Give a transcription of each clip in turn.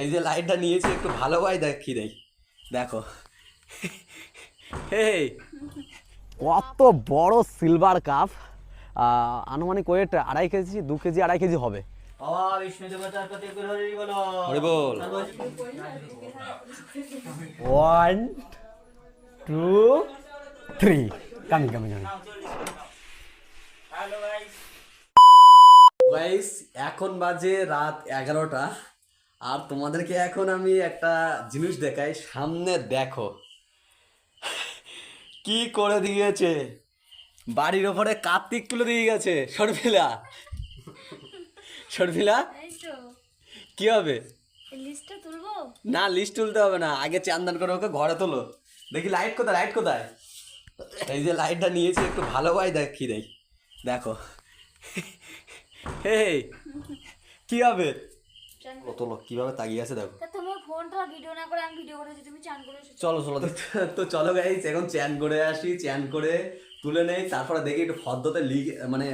এই যে লাইটটা নিয়েছি একটু ভালো ভাই দেখি দেই দেখো। হে কত বড় সিলভার কাপ আনুমানিক ওয়েট আড়াই কেজি দু কেজি আড়াই কেজি হবে। ওয়ান টু থ্রি কামি কামি কামি এখন বাজে রাত এগারোটা। আর তোমাদেরকে এখন আমি একটা জিনিস দেখাই সামনে দেখো। কি করে দিয়েছে বাড়ির ওপরে কার্তিক তুলে দিয়ে গেছে শর্মিলা। শর্মিলা কি হবে? না লিস্ট তুলতে হবে না আগে চান্দান করে ওকে ঘরে তোলো। দেখি লাইট কোথায় লাইট কোথায়? এই যে লাইটটা নিয়েছি একটু ভালো ভাই দেখি দেই দেখো। হে কি হবে? ও তোলো কীভাবে তাকিয়ে আছে দেখো। তা তুমি ফোনটা ভিডিও না করে আমি ভিডিও করেছি তুমি চান করে এসেছ। চলো চলো তো- চলো গাইস এখন চ্যান করে আসি চ্যান করে তুলে নেই তারপরে দেখি একটু ফদ্দতে লিখ মানে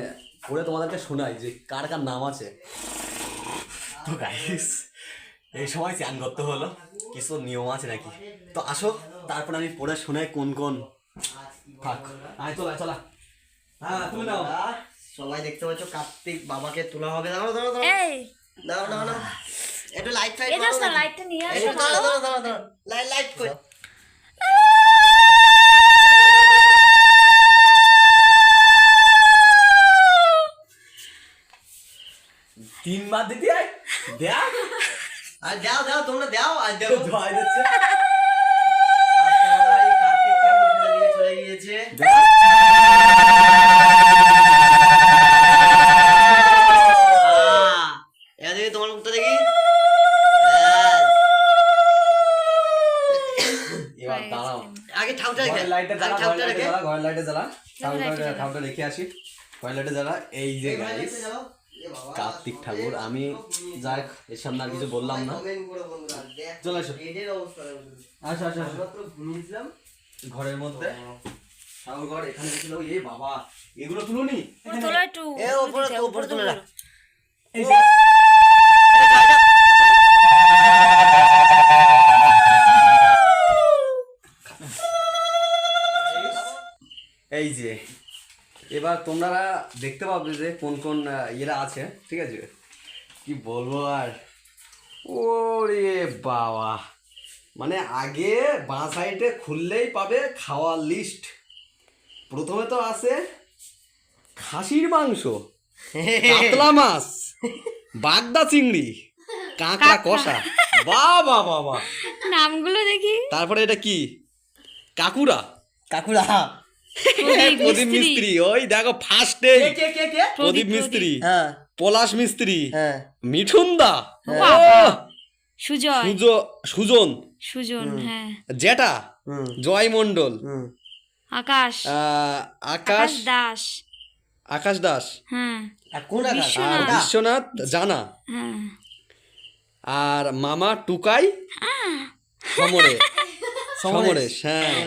পড়ে তোমাদেরকে শোনাই যে কার কার নাম আছে। তো গাইস এই সময় চ্যান করতে হলো কিছু নিয়ম আছে নাকি? তো আসো তারপরে আমি পড়ে শোনাই কোন কোন। থাক। আয় চলা চলা হ্যাঁ তুলে নাও। সবাই দেখতে পাচ্ছ কার্তিক বাবাকে তোলা হবে। দাঁড়াও দাঁড়াও দাঁড়াও। দাঁড়াও দাঁড়াও দাঁড়াও। একটু লাইট ফাইট দাও না লাইটটা নিয়ে আসো। একটু দাঁড়াও দাঁড়াও দাঁড়াও দাঁড়াও। লাইট লাইট কই? তিনবার দিদি আয়। দেখ। আর দাও দাও তোমরা দাও আর দেখো জয় দিচ্ছে। আজকে আমরা এই কার্তিক ঠাকুর ফেলে চলে গিয়েছে আহ, এবার দেখি তোমার মুখটা দেখি ব্যাস। এবার দাঁড়াও আগে ঠাউটা রেখে ঘরের লাইটটা জ্বালা আগে ঘরের ঠাউটা লাইটটা রেখে জ্বালা ঘরের লাইটটা জ্বালা ঠাকুর লাইটটা জ্বালা। ঠাকুরটা রেখে আসি ঘরের লাইটটা জ্বালা এই যে গাইস কার্তিক ঠাকুর আমি যাক এর সামনে আর কিছু বললাম না। চলে আসো। আসো আসো আসো। ঘরের মধ্যে? ঠাকুর ঘর এখানে ছিল এ বাবা এগুলো তুলুনি? তোলো একটু এ উপরে তো উপরে তুলে রাখ এই যে। এই যে এবার তোমরা দেখতে পাবে যে কোন কোন ইয়েরা আছে ঠিক আছে? কি বলব আর? ওরে বাবা! মানে আগে বাঁ সাইডে খুললেই পাবে খাওয়ার লিস্ট প্রথমে তো আছে খাসির মাংস কাতলা মাছ বাগদা চিংড়ি কাঁকড়া কষা। বা বা বা বা নামগুলো দেখি। তারপরে এটা কি? কাকুরা। কাকুরা। প্রদীপ মিস্ত্রি। ওই দেখো ফার্স্টে কে কে কে কে? প্রদীপ মিস্ত্রি। হ্যাঁ। পলাশ মিস্ত্রি। হ্যাঁ। মিঠুন দা। সুজয় সুজ- সুজন। সুজন হ্যাঁ। জেটা জয় মন্ডল আকাশ। আহ, আকাশ। আকাশ দাস। আকাশ দাস। হ্যাঁ। আর বিশ্বনাথ। বিশ্বনাথ জানা। হ্যাঁ। আর মামা টুকাই। সমরে সমরেশ। হ্যাঁ।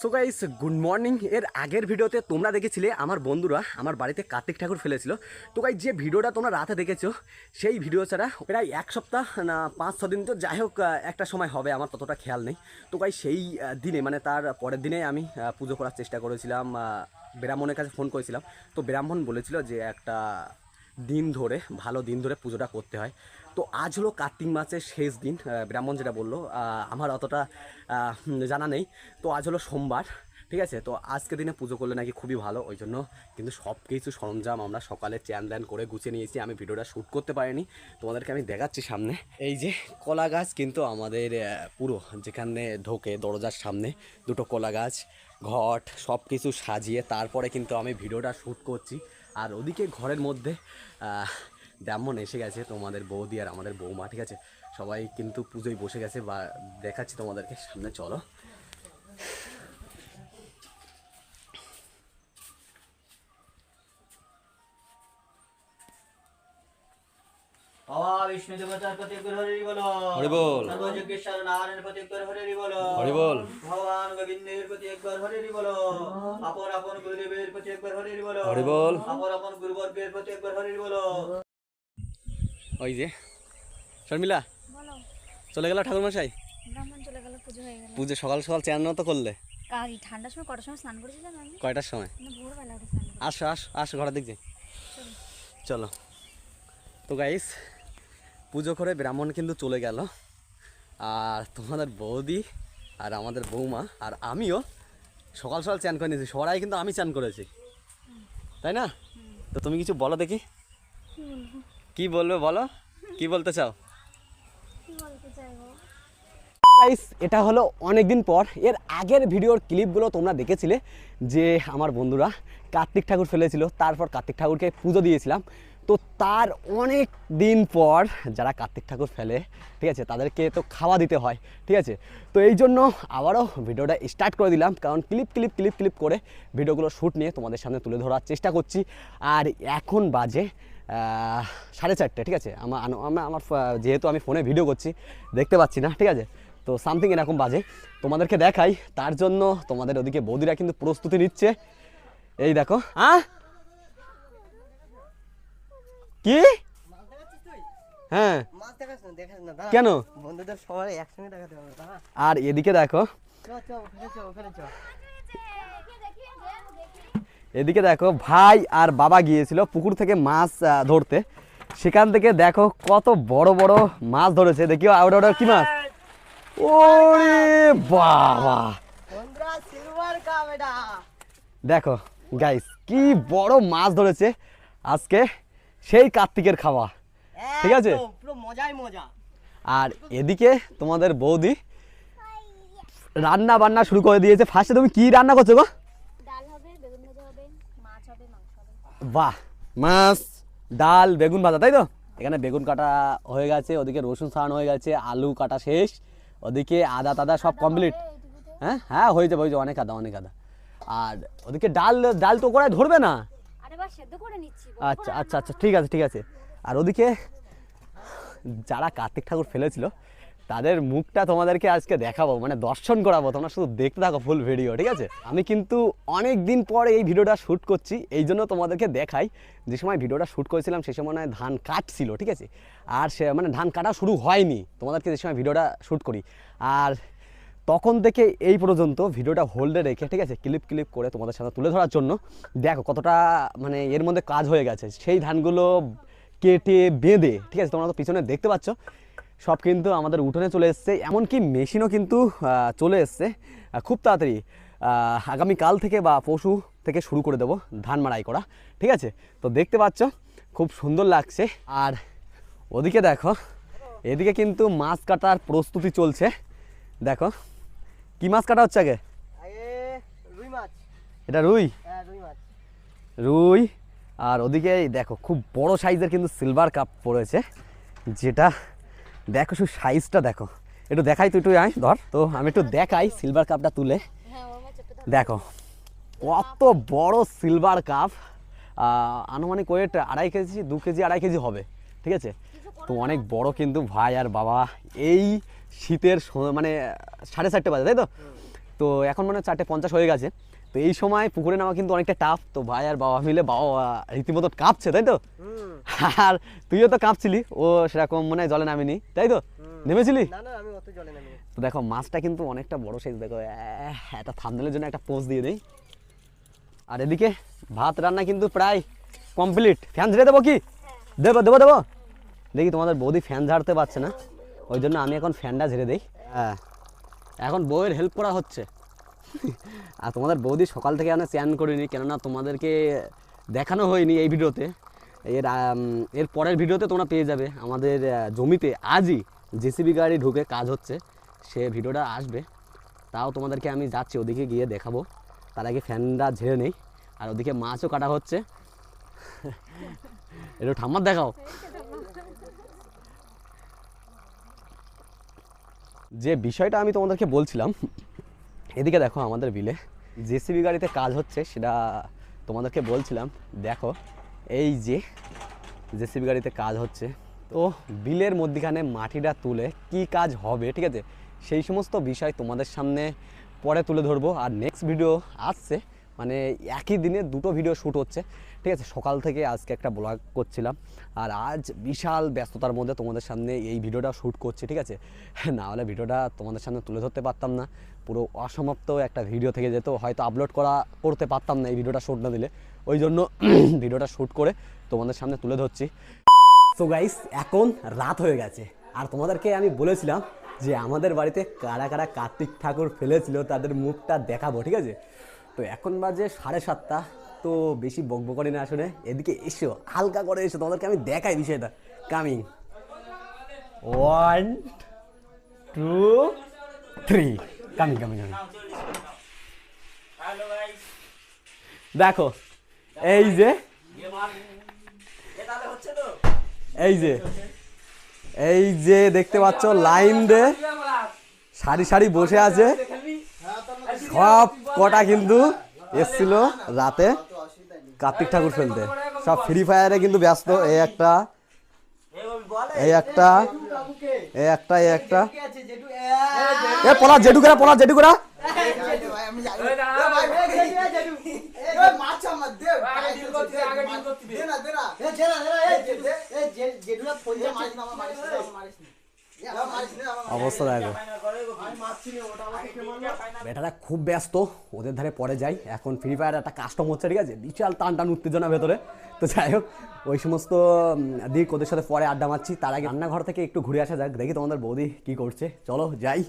সো গাইস গুড মর্নিং এর আগের ভিডিওতে তোমরা দেখেছিলে আমার বন্ধুরা আমার বাড়িতে কার্তিক ঠাকুর ফেলেছিল। তো গাই যে ভিডিওটা তোমরা রাতে দেখেছ, সেই ভিডিও ছাড়া প্রায় এক সপ্তাহ না, পাঁচ, ছ দিন তো যাই হোক একটা সময় হবে, আমার ততটা খেয়াল নেই। তো গাই সেই দিনে মানে তার পরের দিনে আমি পুজো করার চেষ্টা করেছিলাম ব্রাহ্মণের কাছে ফোন করেছিলাম। তো ব্রাহ্মণ বলেছিল যে একটা দিন ধরে, ভালো দিন ধরে পুজোটা করতে হয়। তো আজ হলো কার্তিক মাসের শেষ দিন ব্রাহ্মণ যেটা বলল আমার অতটা জানা নেই। তো আজ হলো সোমবার, ঠিক আছে? তো আজকে দিনে পুজো করলে নাকি খুবই ভালো, ওই জন্য কিন্তু সব কিছু সরঞ্জাম আমরা সকালে চ্যান ল্যান করে গুছিয়ে নিয়েছি। আমি ভিডিওটা শ্যুট করতে পারিনি, তোমাদেরকে আমি দেখাচ্ছি সামনে। এই যে কলা গাছ কিন্তু আমাদের পুরো, যেখানে ঢোকে দরজার সামনে, দুটো কলা গাছ, ঘট সব কিছু সাজিয়ে তারপরে কিন্তু আমি ভিডিওটা শ্যুট করছি। আর ওদিকে ঘরের মধ্যে ব্রাহ্মণ এসে গেছে তোমাদের বৌদি আর আমাদের বৌমা ঠিক আছে? সবাই কিন্তু পুজোয় বসে গেছে বা দেখাচ্ছি তোমাদেরকে সামনে চলো। বিষ্ণু দেবতার হরি বলো। হরি বল। সর্বযজ্ঞেশ্বর নারায়ণের প্রতি হরি বলো। হরি বল। ভগবান গোবিন্দের প্রতি হরি বলো। আপন আপন গুরুদেবের প্রতি হরি বলো। হরি বল। আপন আপন গুরুবর্গের প্রতি হরি বলো। ওই যে। শর্মিলা চলে গেল চলে গেল পুজো হয়ে গেল। পুজো সকাল সকাল চেয়ার তো করলে। ঠান্ডার সময় কটার সময় স্নান করেছিলাম আমি? কয়টার সময়? ভোরবেলা। আসো আসো আসো ঘরের দিক দিয়ে। চলো। তো গাইস পুজো করে ব্রাহ্মণ কিন্তু চলে গেল। আর তোমাদের বৌদি আর আমাদের বৌমা আর আমিও সকাল সকাল চান করে নিয়েছি। সবাই কিন্তু আমি চান করেছি। তাই না? তো তুমি কিছু বলো দেখি। কি বলবে বলো? কি বলতে চাও? গাইস এটা হলো অনেক দিন পর এর আগের ভিডিওর ক্লিপগুলো তোমরা দেখেছিলে যে আমার বন্ধুরা কার্তিক ঠাকুর ফেলেছিল তারপর কার্তিক ঠাকুরকে পুজো দিয়েছিলাম। তো তার অনেক দিন পর যারা কার্তিক ঠাকুর ফেলে ঠিক আছে তাদেরকে তো খাওয়া দিতে হয় ঠিক আছে? তো এই জন্য আবারও ভিডিওটা স্টার্ট করে দিলাম কারণ ক্লিপ ক্লিপ ক্লিপ ক্লিপ করে ভিডিওগুলো শ্যুট নিয়ে তোমাদের সামনে তুলে ধরার চেষ্টা করছি। আর এখন বাজে সাড়ে চারটে ঠিক আছে? আমার আমার আমার যেহেতু আমি ফোনে ভিডিও করছি দেখতে পাচ্ছি না ঠিক আছে? তো সামথিং এরকম বাজে। তোমাদেরকে দেখাই তার জন্য তোমাদের ওদিকে বৌদিরা কিন্তু প্রস্তুতি নিচ্ছে। এই দেখো হ্যাঁ কি? হ্যাঁ। কেন? বন্ধুদের সবাই একসঙ্গে দেখাতে হবে আর এদিকে দেখো এদিকে দেখো ভাই আর বাবা গিয়েছিল পুকুর থেকে মাছ ধরতে। সেখান থেকে দেখো কত বড় বড় মাছ ধরেছে। দেখিও আউট আউট কি মাছ? ওরে বাবা! দেখো গাইস কি বড় মাছ ধরেছে। আজকে সেই কার্তিকের খাওয়া। ঠিক আছে? মজাই মজা। আর এদিকে তোমাদের বৌদি রান্না বান্না শুরু করে দিয়েছে। ফার্স্টে তুমি কি রান্না করছ গো ডাল হবে বেগুন ভাজা হবে মাছ হবে মাংস হবে বাহ মাছ ডাল বেগুন ভাজা তাই তো? এখানে বেগুন কাটা হয়ে গেছে ওদিকে রসুন ছাড়ানো হয়ে গেছে আলু কাটা শেষ ওদিকে আদা টাদা সব কমপ্লিট হ্যাঁ হ্যাঁ হয়ে যাবে হয়ে যাবে অনেক আদা অনেক আদা। আর ওদিকে ডাল ডাল তো করায় ধরবে না? আচ্ছা আচ্ছা আচ্ছা ঠিক আছে ঠিক আছে। আর ওদিকে যারা কার্তিক ঠাকুর ফেলেছিল তাদের মুখটা তোমাদেরকে আজকে দেখাবো মানে দর্শন করাবো। তোমরা শুধু দেখতে থাকো ফুল ভিডিও ঠিক আছে? আমি কিন্তু অনেক দিন পরে এই ভিডিওটা শ্যুট করছি, এই জন্য তোমাদেরকে দেখাই। যে সময় ভিডিওটা শ্যুট করেছিলাম, সে সময় ধান কাটছিল, ঠিক আছে? আর সে মানে ধান কাটা শুরু হয়নি, তোমাদেরকে যে সময় ভিডিওটা শ্যুট করি। আর তখন থেকে এই পর্যন্ত ভিডিওটা হোল্ডে রেখে, ঠিক আছে? ক্লিপ ক্লিপ করে তোমাদের সাথে তুলে ধরার জন্য, দেখো কতটা মানে এর মধ্যে কাজ হয়ে গেছে। সেই ধানগুলো কেটে বেঁধে, ঠিক আছে? তোমরা তো পিছনে দেখতে পাচ্ছ সব কিন্তু আমাদের উঠোনে চলে এসছে এমনকি মেশিনও কিন্তু চলে এসছে। খুব তাড়াতাড়ি আগামীকাল থেকে বা পশু থেকে শুরু করে দেবো ধান মাড়াই করা ঠিক আছে? তো দেখতে পাচ্ছ খুব সুন্দর লাগছে। আর ওদিকে দেখো এদিকে কিন্তু মাছ কাটার প্রস্তুতি চলছে। দেখো কি মাছ কাটা হচ্ছে আগে? রুই মাছ। এটা রুই? হ্যাঁ রুই মাছ। রুই। আর ওদিকে দেখো খুব বড় সাইজের কিন্তু সিলভার কাপ পড়েছে যেটা দেখো শুধু সাইজটা দেখো। একটু দেখাই তুই তুই আয় ধর। তো আমি একটু দেখাই সিলভার কাপটা তুলে। দেখো কত বড় সিলভার কাপ আনুমানিক ওয়েট আড়াই কেজি দু কেজি আড়াই কেজি হবে ঠিক আছে? তো অনেক বড় কিন্তু ভাই আর বাবা এই শীতের মানে সাড়ে চারটে বাজে তাই তো? তো এখন মানে চারটে পঞ্চাশ হয়ে গেছে। তো এই সময় পুকুরে নামা কিন্তু অনেকটা টাফ তো ভাই আর বাবা মিলে বাবা রীতিমতো কাঁপছে তাই তো? আর তুইও তো কাঁপছিলি ও সেরকম মনে হয় জলে নামিনি তাই তো? নেমেছিলি? তো দেখো মাছটা কিন্তু অনেকটা বড় সাইজ দেখো একটা থামনেলের জন্য একটা পোজ দিয়ে দেই। আর এদিকে ভাত রান্না কিন্তু প্রায় কমপ্লিট ফ্যান ঝেড়ে দেবো কি? দেবো দেবো দেবো। দেখি তোমাদের বৌদি ফ্যান ঝাড়তে পারছে না ওই জন্য আমি এখন ফ্যানটা ঝেড়ে দিই। হ্যাঁ এখন বউয়ের হেল্প করা হচ্ছে। আর তোমাদের বৌদি সকাল থেকে আমি স্যান করিনি, কেননা তোমাদেরকে দেখানো হয়নি এই ভিডিওতে। এর এর পরের ভিডিওতে তোমরা পেয়ে যাবে আমাদের জমিতে আজই জেসিবি গাড়ি ঢুকে কাজ হচ্ছে, সে ভিডিওটা আসবে। তাও তোমাদেরকে আমি যাচ্ছি, ওদিকে গিয়ে দেখাবো। তার আগে ফ্যানটা ঝেড়ে নেই, আর ওদিকে মাছও কাটা হচ্ছে। একটু ঠাম্মার দেখাও। যে বিষয়টা আমি তোমাদেরকে বলছিলাম এদিকে দেখো আমাদের বিলে। জেসিবি গাড়িতে কাজ হচ্ছে, সেটা তোমাদেরকে বলছিলাম। দেখো, এই যে জেসিবি গাড়িতে কাজ হচ্ছে, তো বিলের মধ্যিখানে মাটিটা তুলে কি কাজ হবে, ঠিক আছে? সেই সমস্ত বিষয় তোমাদের সামনে পরে তুলে ধরবো। আর নেক্সট ভিডিও আসছে মানে একই দিনে দুটো ভিডিও শ্যুট হচ্ছে। ঠিক আছে, সকাল থেকে আজকে একটা ব্লগ করছিলাম। আর আজ বিশাল ব্যস্ততার মধ্যে তোমাদের সামনে এই ভিডিওটা শ্যুট করছি, ঠিক আছে? না হলে ভিডিওটা তোমাদের সামনে তুলে ধরতে পারতাম না। পুরো অসমাপ্ত একটা ভিডিও থেকে যেত, হয়তো আপলোড করা করতে পারতাম না এই ভিডিওটা শ্যুট না দিলে। ওই জন্য ভিডিওটা শ্যুট করে তোমাদের সামনে তুলে ধরছি। সো গাইস এখন রাত হয়ে গেছে। আর তোমাদেরকে আমি বলেছিলাম যে আমাদের বাড়িতে কারা কারা কার্তিক ঠাকুর ফেলেছিল, তাদের মুখটা দেখাবো, ঠিক আছে? তো এখন বাজে সাড়ে সাতটা, তো বেশি বকবক করি না আসলে। এদিকে এসো, হালকা করে এসো, তোমাদেরকে আমি দেখাই বিষয়টা। Coming one two three coming coming coming দেখো, এই যে এই যে এই যে দেখতে পাচ্ছ, লাইন দে, সারি সারি বসে আছে। সব কটা কিন্তু এসছিল রাতে কার্তিক ঠাকুর ফেলতে সব ফ্রি ফায়ারে কিন্তু ব্যস্ত এই একটা এই একটা এই একটা এই একটা এ পলা জেডু করা পলা জেডু করা অবস্থা দেখো। বেটারা খুব ব্যস্ত, ওদের ধারে পরে যাই। এখন ফ্রি ফায়ার একটা কাস্টম হচ্ছে, ঠিক আছে? বিশাল টান টান উত্তেজনা ভেতরে। তো যাই হোক, ওই সমস্ত দিক ওদের সাথে পরে আড্ডা মারছি। তার আগে রান্নাঘর থেকে একটু ঘুরে আসা যাক, দেখি তোমাদের বৌদি কি করছে। চলো যাই।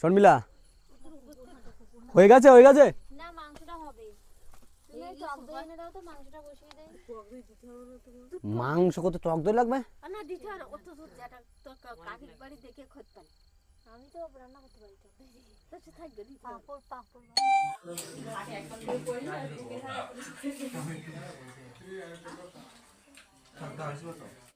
শর্মিলা, হয়ে গেছে হয়ে গেছে? মাংস কত টক দই লাগবে না দিতে আর অত দূর যেটা তোর কা- কাকির বাড়ি দেখে খোঁজ পান আমি তো রান্না করতে পারি তো থাকবে